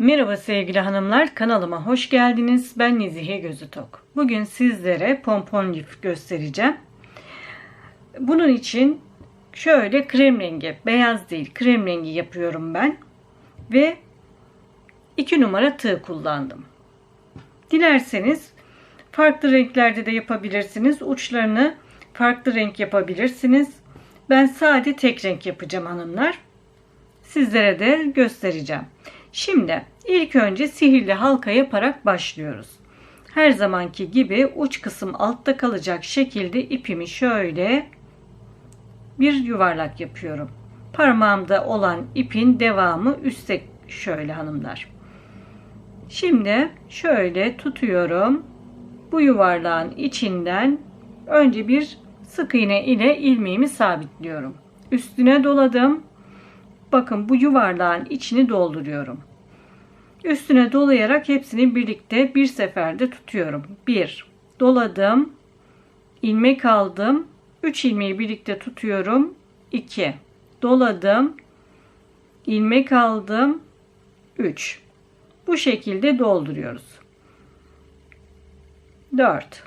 Merhaba sevgili hanımlar, kanalıma hoş geldiniz. Ben Nezihe Gözü Tok. Bugün sizlere pompon lif göstereceğim. Bunun için şöyle krem rengi, beyaz değil krem rengi yapıyorum ben. Ve 2 numara tığ kullandım. Dilerseniz farklı renklerde de yapabilirsiniz. Uçlarını farklı renk yapabilirsiniz. Ben sade tek renk yapacağım hanımlar. Sizlere de göstereceğim. Şimdi ilk önce sihirli halka yaparak başlıyoruz. Her zamanki gibi uç kısım altta kalacak şekilde ipimi şöyle bir yuvarlak yapıyorum. Parmağımda olan ipin devamı üstte şöyle hanımlar. Şimdi şöyle tutuyorum. Bu yuvarlağın içinden önce bir sık iğne ile ilmeğimi sabitliyorum. Üstüne doladım. Bakın bu yuvarlağın içini dolduruyorum. Üstüne dolayarak hepsini birlikte bir seferde tutuyorum. 1 doladım. ilmek aldım. 3 ilmeği birlikte tutuyorum. 2 doladım. ilmek aldım. 3 bu şekilde dolduruyoruz. 4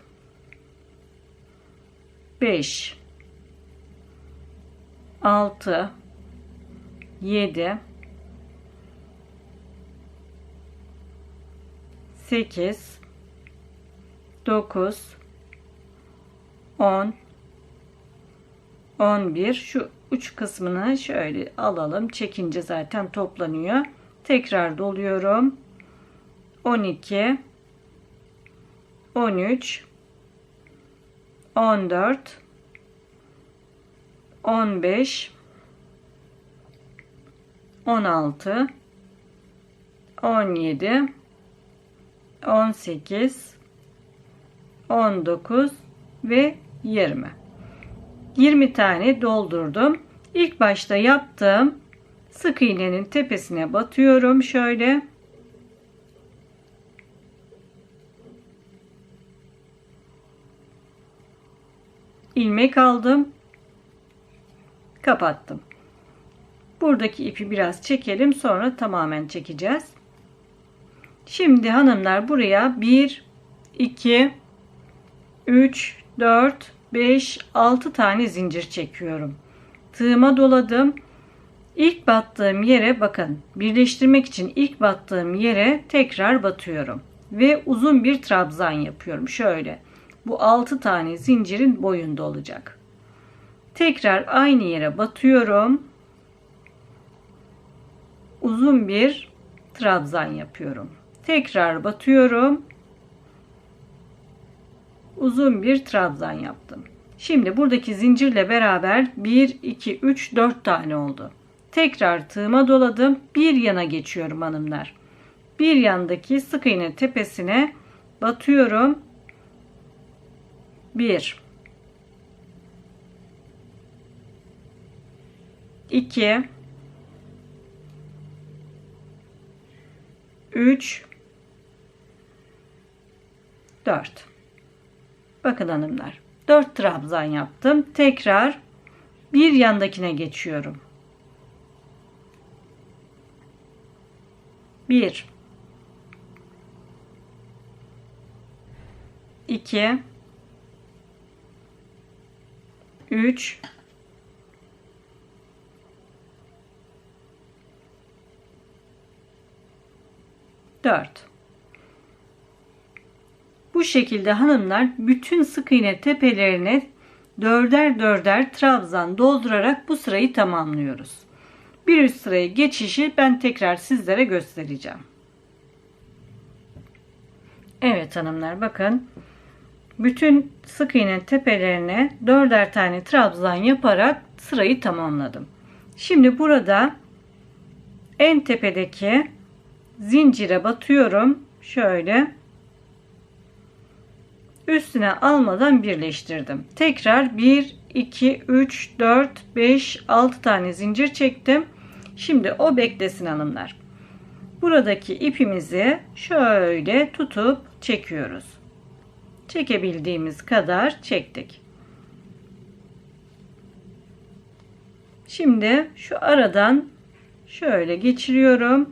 5 6 7 8 9 10 11 şu uç kısmını şöyle alalım. Çekince zaten toplanıyor. Tekrar doluyorum. 12 13 14 15 16 17 18 19 ve 20 20 tane doldurdum. İlk başta yaptığım sık iğnenin tepesine batıyorum şöyle. İlmek aldım. Kapattım. Buradaki ipi biraz çekelim sonra tamamen çekeceğiz Şimdi hanımlar buraya 1, 2, 3, 4, 5, 6 tane zincir çekiyorum. Tığıma doladım. İlk battığım yere bakın birleştirmek için ilk battığım yere tekrar batıyorum. Ve uzun bir trabzan yapıyorum. Şöyle bu 6 tane zincirin boyunda olacak. Tekrar aynı yere batıyorum. Uzun bir trabzan yapıyorum. Tekrar batıyorum. Uzun bir trabzan yaptım. Şimdi buradaki zincirle beraber 1, 2, 3, 4 tane oldu. Tekrar tığıma doladım. Bir yana geçiyorum hanımlar. Bir yandaki sık iğne tepesine batıyorum. 1 2 3 4 bakın hanımlar 4 trabzan yaptım. Tekrar bir yandakine geçiyorum. 1 2 3 4 bu şekilde hanımlar bütün sık iğne tepelerine dörder dörder trabzan doldurarak bu sırayı tamamlıyoruz. Bir üst sıraya geçişi ben tekrar sizlere göstereceğim. Evet hanımlar bakın. Bütün sık iğne tepelerine dörder tane trabzan yaparak sırayı tamamladım. Şimdi burada en tepedeki zincire batıyorum. Şöyle üstüne almadan birleştirdim. Tekrar 1, 2, 3, 4, 5, 6 tane zincir çektim. Şimdi o beklesin hanımlar. Buradaki ipimizi şöyle tutup çekiyoruz. Çekebildiğimiz kadar çektik. Şimdi şu aradan şöyle geçiriyorum.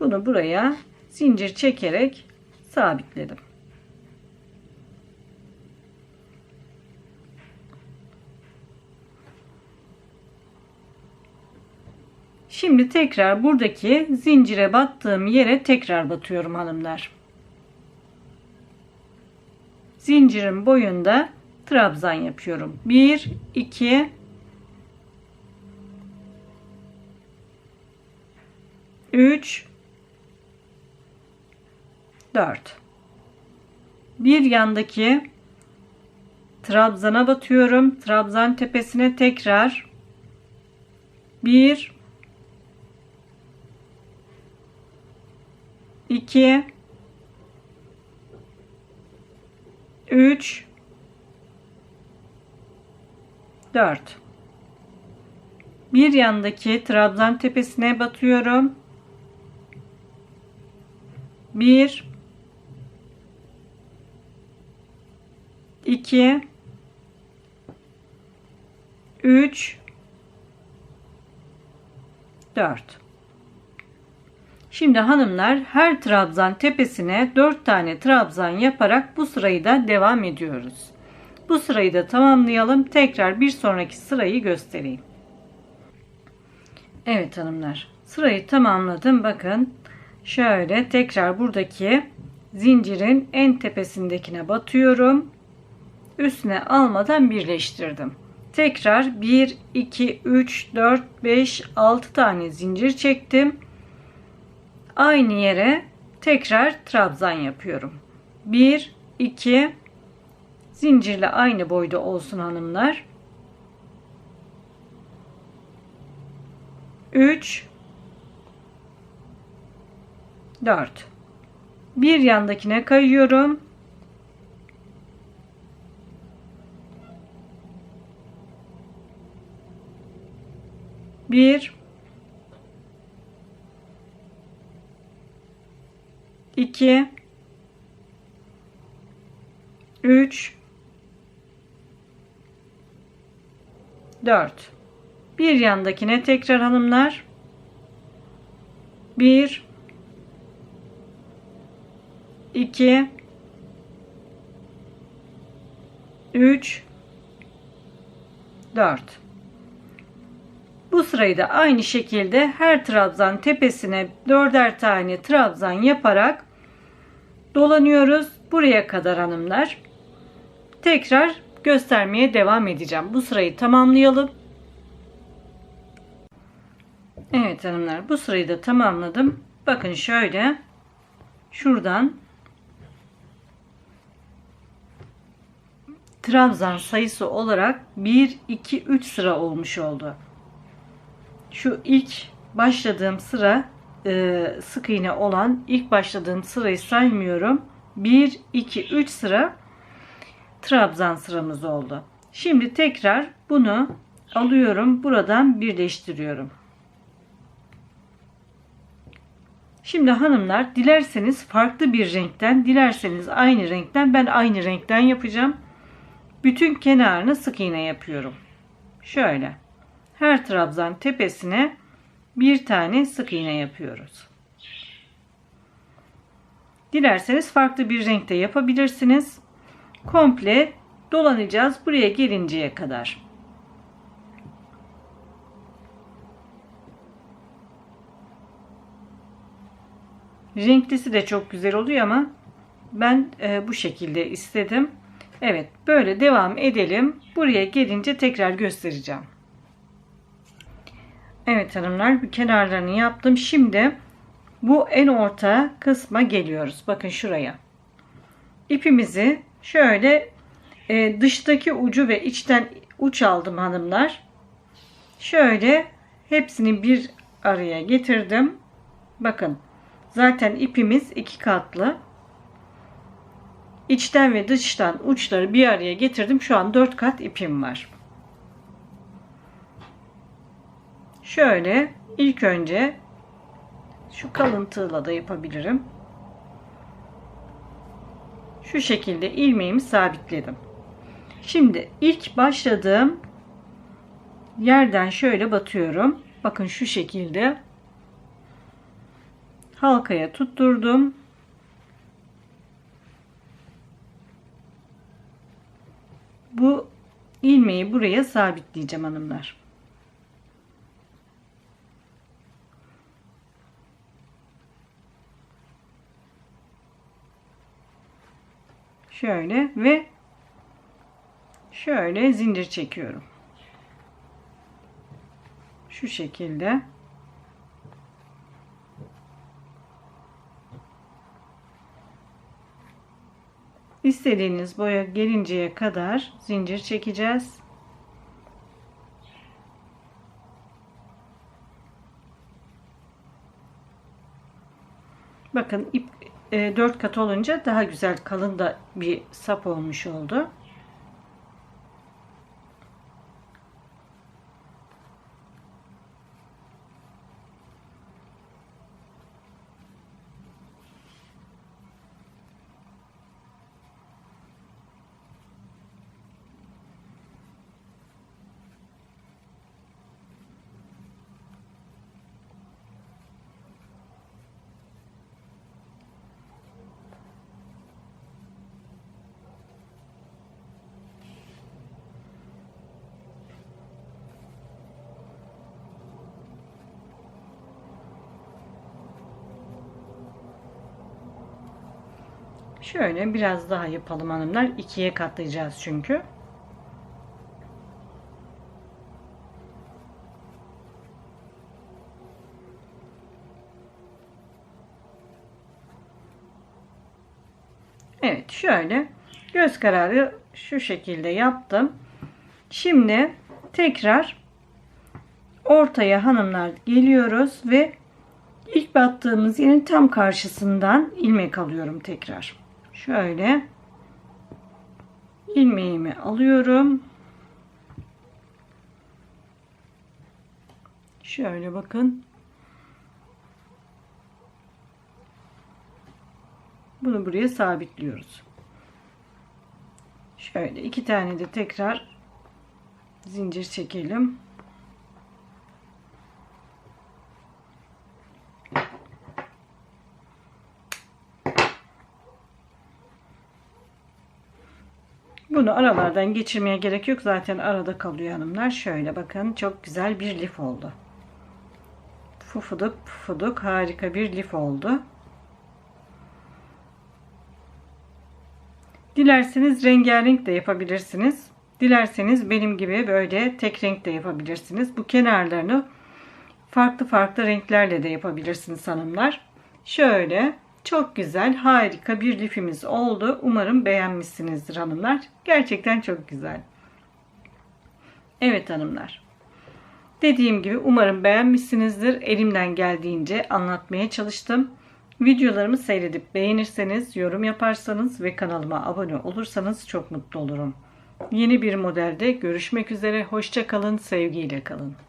Bunu buraya zincir çekerek sabitledim. Şimdi tekrar buradaki zincire battığım yere tekrar batıyorum hanımlar. Zincirin boyunda trabzan yapıyorum. 1 2 3 4 bir yandaki trabzana batıyorum. Trabzan tepesine tekrar 1 2 3 4 bir yandaki trabzan tepesine batıyorum. 1 2 3 4 Şimdi hanımlar her trabzan tepesine 4 tane trabzan yaparak bu sırayı da devam ediyoruz. Bu sırayı da tamamlayalım. Tekrar bir sonraki sırayı göstereyim. Evet hanımlar. Sırayı tamamladım. Bakın şöyle tekrar buradaki zincirin en tepesindekine batıyorum. Üstüne almadan birleştirdim. Tekrar 1 2 3 4 5 6 tane zincir çektim. Aynı yere tekrar trabzan yapıyorum. 1 2 zincirle aynı boyda olsun hanımlar. 3 4 bir yandakine kayıyorum. Bir, iki, üç, dört. Bir yandakine tekrar hanımlar. Bir, iki, üç, dört. Bu sırayı da aynı şekilde her trabzan tepesine dörder tane trabzan yaparak dolanıyoruz. Buraya kadar hanımlar. Tekrar göstermeye devam edeceğim. Bu sırayı tamamlayalım. Evet hanımlar bu sırayı da tamamladım. Bakın şöyle şuradan trabzan sayısı olarak 1 2 3 sıra olmuş oldu şu ilk başladığım sıra e, sık iğne olan ilk başladığım sırayı saymıyorum. 1, 2, 3 sıra trabzan sıramız oldu. Şimdi tekrar bunu alıyorum. Buradan birleştiriyorum. Şimdi hanımlar dilerseniz farklı bir renkten, dilerseniz aynı renkten ben aynı renkten yapacağım. Bütün kenarını sık iğne yapıyorum. Şöyle her trabzan tepesine bir tane sık iğne yapıyoruz. Dilerseniz farklı bir renkte yapabilirsiniz. Komple dolanacağız buraya gelinceye kadar. Renklisi de çok güzel oluyor ama ben e, bu şekilde istedim. Evet böyle devam edelim. Buraya gelince tekrar göstereceğim. Evet hanımlar kenarlarını yaptım. Şimdi bu en orta kısma geliyoruz. Bakın şuraya. İpimizi şöyle e, dıştaki ucu ve içten uç aldım hanımlar. Şöyle hepsini bir araya getirdim. Bakın zaten ipimiz iki katlı. İçten ve dıştan uçları bir araya getirdim. Şu an dört kat ipim var. Şöyle ilk önce şu kalın tığla da yapabilirim. Şu şekilde ilmeğimi sabitledim. Şimdi ilk başladığım yerden şöyle batıyorum. Bakın şu şekilde. halkaya tutturdum. Bu ilmeği buraya sabitleyeceğim hanımlar. Şöyle ve şöyle zincir çekiyorum. Şu şekilde. İstediğiniz boya gelinceye kadar zincir çekeceğiz. Bakın 4 kat olunca daha güzel kalın da bir sap olmuş oldu. Şöyle biraz daha yapalım hanımlar. ikiye katlayacağız çünkü. Evet şöyle göz kararı şu şekilde yaptım. Şimdi tekrar ortaya hanımlar geliyoruz ve ilk battığımız yerin tam karşısından ilmek alıyorum tekrar. Şöyle ilmeğimi alıyorum. Şöyle bakın. Bunu buraya sabitliyoruz. Şöyle iki tane de tekrar zincir çekelim. Bunu aralardan geçirmeye gerek yok. Zaten arada kalıyor hanımlar. Şöyle bakın çok güzel bir lif oldu. Fufuduk pufuduk harika bir lif oldu. Dilerseniz rengarenk de yapabilirsiniz. Dilerseniz benim gibi böyle tek renk de yapabilirsiniz. Bu kenarlarını farklı farklı renklerle de yapabilirsiniz hanımlar. Şöyle çok güzel, harika bir lifimiz oldu. Umarım beğenmişsinizdir hanımlar. Gerçekten çok güzel. Evet hanımlar. Dediğim gibi umarım beğenmişsinizdir. Elimden geldiğince anlatmaya çalıştım. Videolarımı seyredip beğenirseniz, yorum yaparsanız ve kanalıma abone olursanız çok mutlu olurum. Yeni bir modelde görüşmek üzere. Hoşça kalın, sevgiyle kalın.